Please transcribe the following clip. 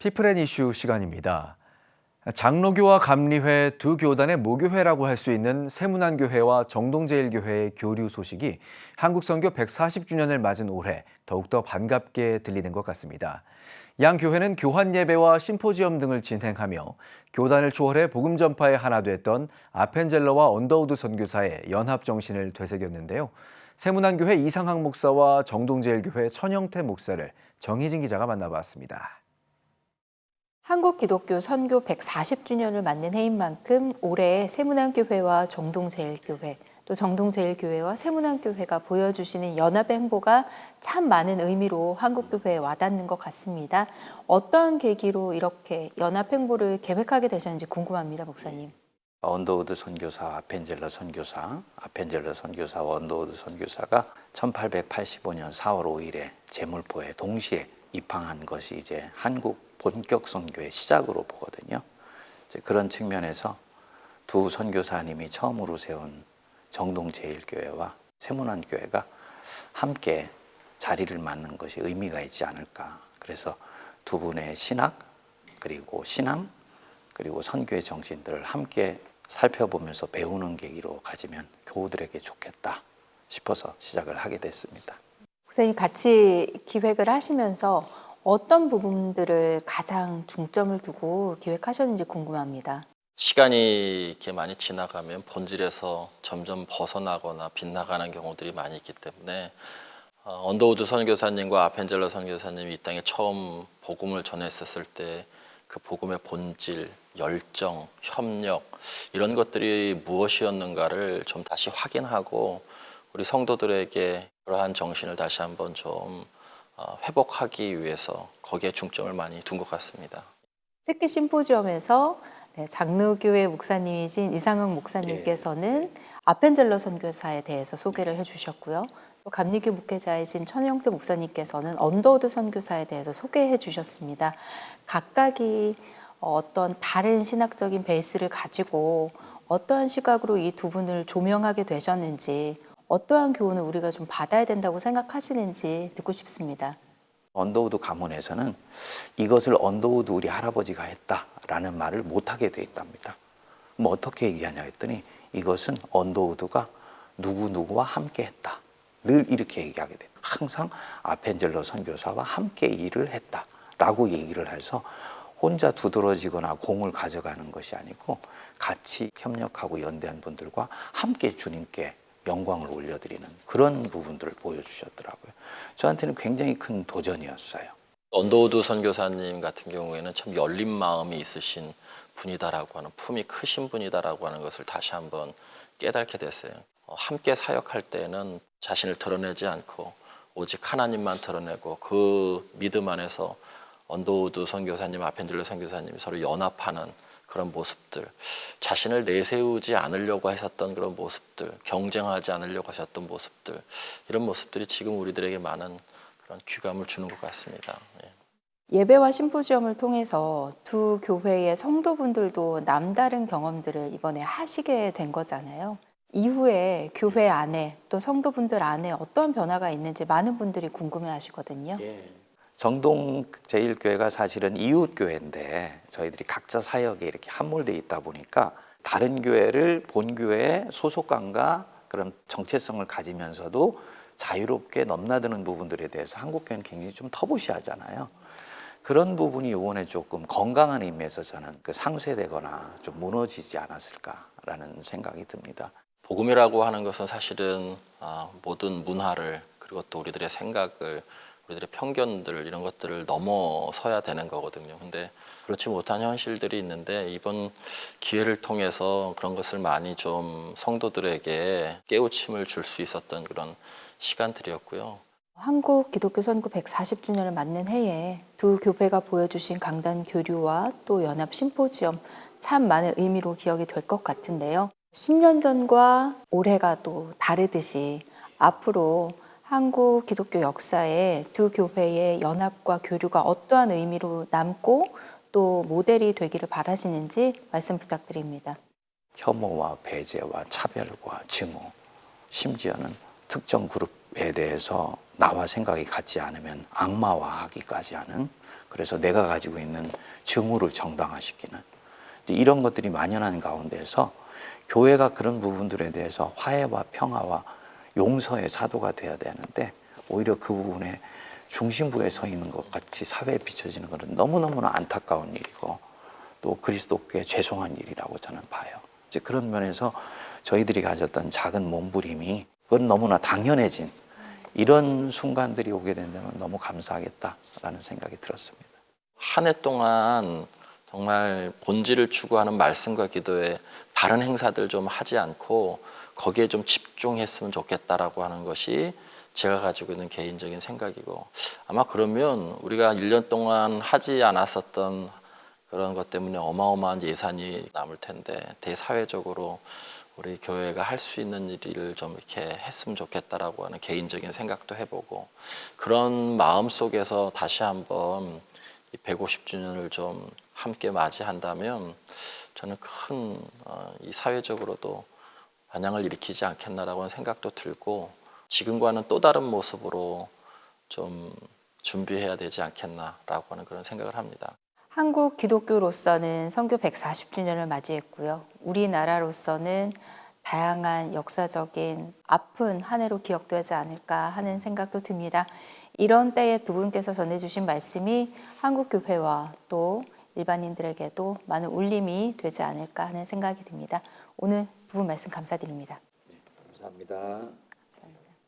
피플앤 이슈 시간입니다. 장로교와 감리회 두 교단의 모교회라고 할 수 있는 세문안교회와 정동제일교회의 교류 소식이 한국선교 140주년을 맞은 올해 더욱더 반갑게 들리는 것 같습니다. 양 교회는 교환 예배와 심포지엄 등을 진행하며 교단을 초월해 복음 전파의 하나 됐던 아펜젤러와 언더우드 선교사의 연합 정신을 되새겼는데요. 세문안교회 이상학 목사와 정동제일교회 천영태 목사를 정희진 기자가 만나봤습니다. 한국 기독교 선교 140주년을 맞는 해인 만큼 올해 세문안교회와 정동제일교회 또 정동제일교회와 세문안교회가 보여주시는 연합의 행보가 참 많은 의미로 한국교회에 와닿는 것 같습니다. 어떤 계기로 이렇게 연합 행보를 계획하게 되셨는지 궁금합니다, 목사님. 언더우드 선교사, 아펜젤러 선교사, 아펜젤러 선교사, 언더우드 선교사가 1885년 4월 5일에 제물포에 동시에 입항한 것이 이제 한국 본격 선교의 시작으로 보거든요. 그런 측면에서 두 선교사님이 처음으로 세운 정동제일교회와 세문안교회가 함께 자리를 맡는 것이 의미가 있지 않을까. 그래서 두 분의 신학 그리고 신앙 그리고 선교의 정신들을 함께 살펴보면서 배우는 계기로 가지면 교우들에게 좋겠다 싶어서 시작을 하게 됐습니다. 목사님 같이 기획을 하시면서 어떤 부분들을 가장 중점을 두고 기획하셨는지 궁금합니다. 시간이 이렇게 많이 지나가면 본질에서 점점 벗어나거나 빗나가는 경우들이 많이 있기 때문에 어, 언더우드 선교사님과 아펜젤러 선교사님이 이 땅에 처음 복음을 전했었을 때 그 복음의 본질, 열정, 협력 이런 것들이 무엇이었는가를 좀 다시 확인하고 우리 성도들에게 그러한 정신을 다시 한번 좀 어, 회복하기 위해서 거기에 중점을 많이 둔 것 같습니다. 특히 심포지엄에서 네, 장로교회 목사님이신 이상흥 목사님께서는 아펜젤러 선교사에 대해서 소개를 해주셨고요. 또 감리교 목회자이신 천영태 목사님께서는 언더우드 선교사에 대해서 소개해 주셨습니다. 각각이 어떤 다른 신학적인 베이스를 가지고 어떠한 시각으로 이 두 분을 조명하게 되셨는지 어떠한 교훈을 우리가 좀 받아야 된다고 생각하시는지 듣고 싶습니다. 언더우드 가문에서는 이것을 언더우드 우리 할아버지가 했다라는 말을 못하게 돼 있답니다. 뭐 어떻게 얘기하냐 했더니 이것은 언더우드가 누구누구와 함께 했다. 늘 이렇게 얘기하게 돼요. 항상 아펜젤러 선교사와 함께 일을 했다 라고 얘기를 해서 혼자 두드러지거나 공을 가져가는 것이 아니고 같이 협력하고 연대한 분들과 함께 주님께 영광을 올려드리는 그런 부분들을 보여주셨더라고요. 저한테는 굉장히 큰 도전이었어요. 언더우드 선교사님 같은 경우에는 참 열린 마음이 있으신 분이다라고 하는 품이 크신 분이다라고 하는 것을 다시 한번 깨닫게 됐어요. 어, 함께 사역할 때는 자신을 드러내지 않고 오직 하나님만 드러내고 그 믿음 안에서 언더우드 선교사님, 아펜젤러 선교사님이 서로 연합하는 그런 모습들, 자신을 내세우지 않으려고 하셨던 그런 모습들, 경쟁하지 않으려고 하셨던 모습들, 이런 모습들이 지금 우리들에게 많은 그런 귀감을 주는 것 같습니다. 예. 예배와 심포지엄을 통해서 두 교회의 성도분들도 남다른 경험들을 이번에 하시게 된 거잖아요. 이후에 교회 안에 또 성도분들 안에 어떤 변화가 있는지 많은 분들이 궁금해 하시거든요. 정동 제일교회가 사실은 이웃 교회인데 저희들이 각자 사역에 이렇게 함몰돼 있다 보니까 다른 교회를 본 교회의 소속감과 그런 정체성을 가지면서도 자유롭게 넘나드는 부분들에 대해서 한국 교회는 굉장히 좀 터부시하잖아요. 그런 부분이 이번에 조금 건강한 의미에서 저는 그 상쇄되거나 좀 무너지지 않았을까라는 생각이 듭니다. 복음이라고 하는 것은 사실은 아, 모든 문화를 그리고 또 우리들의 생각을 우리들의 편견들 이런 것들을 넘어서야 되는 거거든요. 근데 그렇지 못한 현실들이 있는데 이번 기회를 통해서 그런 것을 많이 좀 성도들에게 깨우침을 줄 수 있었던 그런 시간들이었고요. 한국 기독교 선교 140주년을 맞는 해에 두 교회가 보여주신 강단 교류와 또 연합 심포지엄 참 많은 의미로 기억이 될 것 같은데요. 10년 전과 올해가 또 다르듯이 앞으로 한국 기독교 역사에 두 교회의 연합과 교류가 어떠한 의미로 남고 또 모델이 되기를 바라시는지 말씀 부탁드립니다. 혐오와 배제와 차별과 증오, 심지어는 특정 그룹에 대해서 나와 생각이 같지 않으면 악마화하기까지 하는 그래서 내가 가지고 있는 증오를 정당화시키는 이런 것들이 만연한 가운데서 교회가 그런 부분들에 대해서 화해와 평화와 용서의 사도가 돼야 되는데 오히려 그 부분에 중심부에 서 있는 것 같이 사회에 비춰지는 것은 너무너무나 안타까운 일이고 또 그리스도께 죄송한 일이라고 저는 봐요. 이제 그런 면에서 저희들이 가졌던 작은 몸부림이 그건 너무나 당연해진 이런 순간들이 오게 된다면 너무 감사하겠다라는 생각이 들었습니다. 한 해 동안 정말 본질을 추구하는 말씀과 기도에 다른 행사들 좀 하지 않고 거기에 좀 집중했으면 좋겠다라고 하는 것이 제가 가지고 있는 개인적인 생각이고 아마 그러면 우리가 1년 동안 하지 않았었던 그런 것 때문에 어마어마한 예산이 남을 텐데 대사회적으로 우리 교회가 할 수 있는 일을 좀 이렇게 했으면 좋겠다라고 하는 개인적인 생각도 해보고 그런 마음 속에서 다시 한번 이 150주년을 좀 함께 맞이한다면 저는 큰 어, 이 사회적으로도 반향을 일으키지 않겠나라고 하는 생각도 들고 지금과는 또 다른 모습으로 좀 준비해야 되지 않겠나라고 하는 그런 생각을 합니다. 한국 기독교로서는 선교 140주년을 맞이했고요. 우리나라로서는 다양한 역사적인 아픈 한 해로 기억되지 않을까 하는 생각도 듭니다. 이런 때에 두 분께서 전해주신 말씀이 한국 교회와 또 일반인들에게도 많은 울림이 되지 않을까 하는 생각이 듭니다. 오늘 두 분 말씀 감사드립니다. 감사합니다.